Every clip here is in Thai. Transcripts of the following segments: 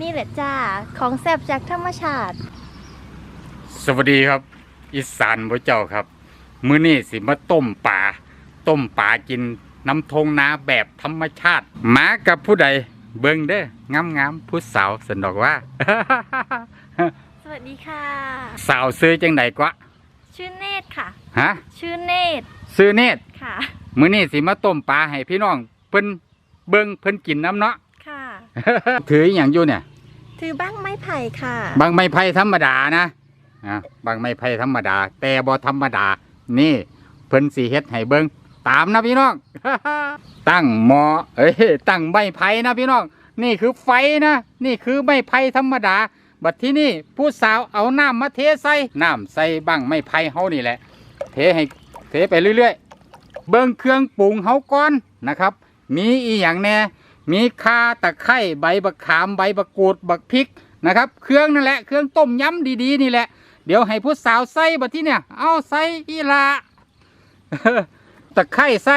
นี่แหละจ้า ของแซ่บจากธรรมชาติ สวัสดีครับ อีสานพระเจ้าครับ มื้อนี้สิมาต้มป่า ต้มป่ากินน้ำทงนาแบบธรรมชาติมากับผู้ใดเบิ่งเด้องามงามๆผู้สาวสันดอกว่า สวัสดีค่ะ สาวซื้อจังไดกวะชื่อเนตรค่ะ ฮะ ชื่อเนตรซื้อเนตรค่ะ มื้อนี้สิมาต้มปลาให้พี่น้องเพิ่นเบิ่งเพิ่นกินน้ำเนาะค่ะ ถืออหย่างอยู่เนี่ย ถือบ้างไม้ไผ่ค่ะบางไม้ไผ่ธรรมดานะอะบางไม้ไผ่ธรรมดา แต่บ่ธรรมดา นี่เพิ่นสีเฮ็ดให้เบิ่งตามนะพี่น้อง ตั้งหมอเอ้ยตั้งไม้ไผ่นะพี่น้องนี่คือไฟนะนี่คือไม้ไผ่ธรรมดา บัดที่นี่ผู้สาวเอาน้ำมาเทใส่น้ำใส่บังไม้ไผ่เฮานี่แหละ เทให้เทไปเรื่อยๆ เบิ่งเครื่องปรุงเฮาก่อนนะครับ มีอีหยังแน่ มีข่าตะไคร้ใบบักขามใบบักกูดบักพริกนะครับ เครื่องนั่นแหละเครื่องต้มยำดีๆนี่แหละ เดี๋ยวให้ผู้สาวใส่บัดที่เนี่ย เอาใส่อีหลาตะไคร้ใส่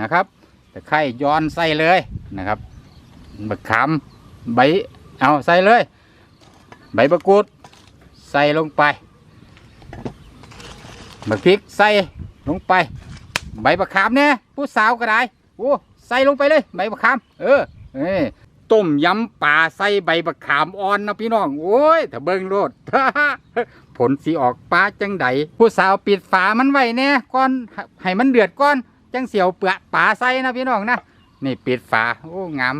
นะครับตะไคร้ย้อนใส่เลยนะครับบักขามใบเอาใส่เลย ใบบักกูดใส่ลงไปบักพริกใส่ลงไป ใบบักขามเนี่ยผู้สาวก็ได้โอ้ ใส่ลงไปเลย ใบบักขาม เออเอ้ต้มยำป่าใส่ใบบักขามอ่อนนะพี่น้อง โอ้ยถ้าเบิ่งโลด ผลสีออกปลาจังใดผู้สาวปิดฝามันไว้แน่ก่อนให้มันเดือดก่อน จังเสียวเปลือกป่าใส่นะพี่น้องนะนี่ปิดฝาโอ้งาม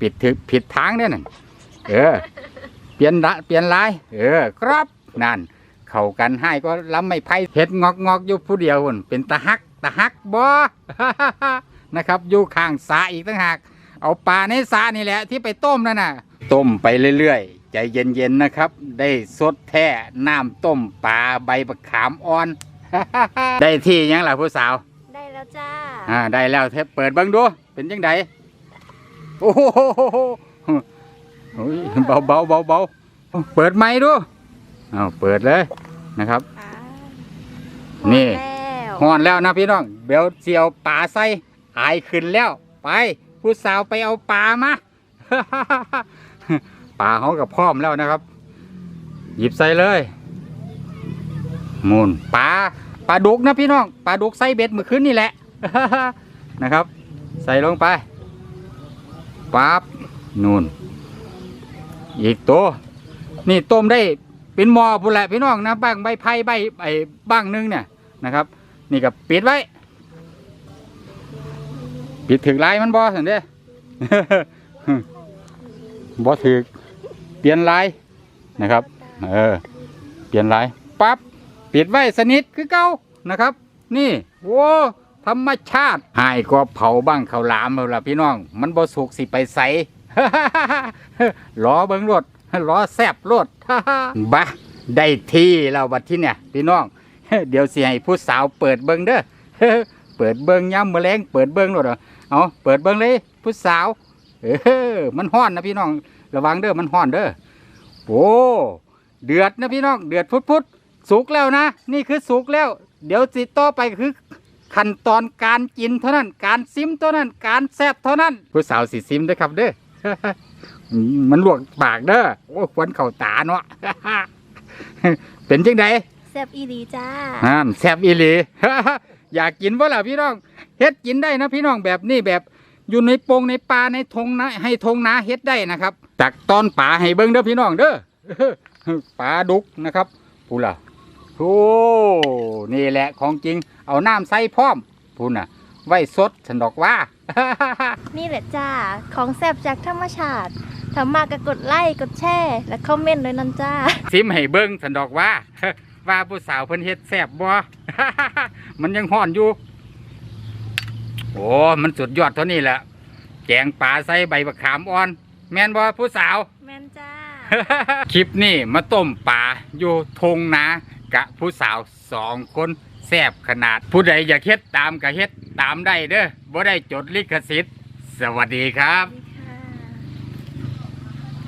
ปิดถึกผิดทางเนี่ยนั่นเออ เปลี่ยนละเปลี่ยนลาย เออ ครับนั่นเข้ากันให้ก็ลำไม่ไพ่เห็ดงอกงอกอยู่ผู้เดียวคนเป็นตะฮักตะฮักบอ นะครับอยู่ข้างสาอีกตั้งหาก เอาปลาในสานี่แหละที่ไปต้มนั่นน่ะ ต้มไปเรื่อยๆ ใจเย็นๆนะครับ ได้สดแท้น้ำต้มปลาใบบักขามอ่อน ได้ที่ยังล่ะผู้สาว ได้แล้วจ้า อ่าได้แล้วเทปเปิดเบิ้งดู เป็นยังไงโอ้โหโอ้ยเบาเบาเบาเบาเปิดไม้ดูเอาเปิดเลยนะครับอ่านี่พอแล้วหอนแล้วนะพี่น้อง เบลเจียวปลาใส่ อายขึ้นแล้ว ไป ผู้สาวไปเอาปลามาปลาเขากับพร้อมแล้วนะครับ หยิบใส่เลยมูนปลาปลาดุกนะพี่น้องปลาดุกใส่เบ็ดเมื่อคืนนี่แหละนะครับ ใส่ลงไปปั๊บนูนอีกตัวนี่ต้มได้เป็นหมอพุ่นแหละพี่น้องนะบ้างใบไผ่ใบไอ้บ้างนึงเนี่ยนะครับ นี่ก็ปิดไว้ ปิดถึงลายมันบอสันเด้บอถึกเปลี่ยนลายนะครับ เออ เปลี่ยนลายปั๊บปิดไว้สนิทคือเก่านะครับ นี่โว้ธรรมชาติหายก็เผาบ้างเขาหลามเอาละพี่น้อง มันบ่สุกสิไปใสล้อเบิ้งรถล้อแซบรถบะได้ที่แล้วบัดที่เนี่ย พี่น้อง เดี๋ยวสิให้ผู้สาวเปิดเบิ้งเด้อ เปิดเบิ้งย้ำมะแรงเปิดเบิ้งรถเหรอเอาเปิดเบิ้งเลยผู้สาว เออมันห้อนนะพี่น้อง ระวังเด้อมันห้อนเด้อโอ้เดือดนะพี่น้องเดือดพุดพุดๆสุกแล้วนะนี่คือสุกแล้ว เดี๋ยวสิต่อไปคือขั้นตอนการกินเท่านั้น การซิมเท่านั้น การแซ่บเท่านั้น ผู้สาวสิซิมเด้อครับเด้อมันลวกปากเด้อโอ้ควนเข่าตาเนาะเป็นจังไดแซ่บอีหลีจ้าอ่านแซ่บอีหลี อยากกินบ่ล่ะพี่น้องเฮ็ดกินได้นะพี่น้องแบบนี้แบบอยู่ในปงในป่าในทงนะให้ทงนาเฮ็ดได้นะครับตักตอนป่าให้เบิ่งเด้อพี่น้องเด้อปลาดุกนะครับพูล่ะโอ้นี่แหละของจริง เอาน้ำใส่พร้อมพูน่ะ ไว้สดฉันดอกว่า นี่แหละจ้า ของแซ่บจากธรรมชาติถ้ามากก็กดไลค์กดแชร์และคอมเมนต์ด้วยนั่นจ้าซิมให้เบิ้งสันดอกว่า ว่าผู้สาวเพิ่นเฮ็ดแซ่บบ่ มันยังห่อนอยู่ โอ้มันสุดยอดเท่านี้แหละแกงปลาใส่ใบบักขามอ่อน แม่นบ่ผู้สาว แม่นจ้า คลิปนี้มาต้มปลาอยู่ทงนากะผู้สาวสองคนแซ่บขนาด ผู้ใดอยากเฮ็ดตามกะเฮ็ดตามได้เด้อบ่ได้จดลิขสิทธิ์ สวัสดีครับสวัสดี